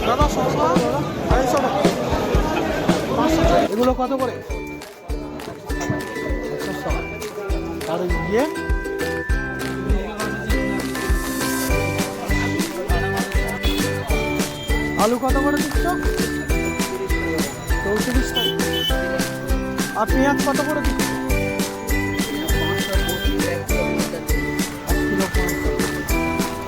দাদা টাকা এগুলো কত করে। আর ইয়ে। আলু কত করে দিচ্ছ? চৌত্রিশ আর পেঁয়াজ কত করে দিচ্ছ?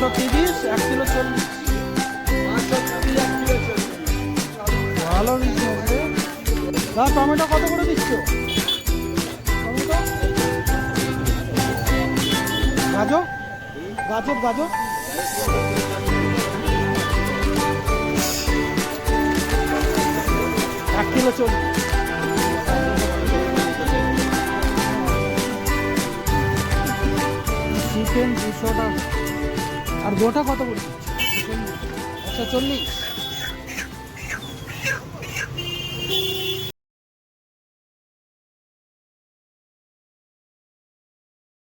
পাঁচশো এক কিলো চল্লিশ। ভালো দিচ্ছ টমেটো কত করে দিচ্ছ? গাজর? গাজর গাজর? এক কিলো চল্লিশ। চিকেন দুশো টাকা। আর গোটা কত বলছি আচ্ছা চল্লিশ।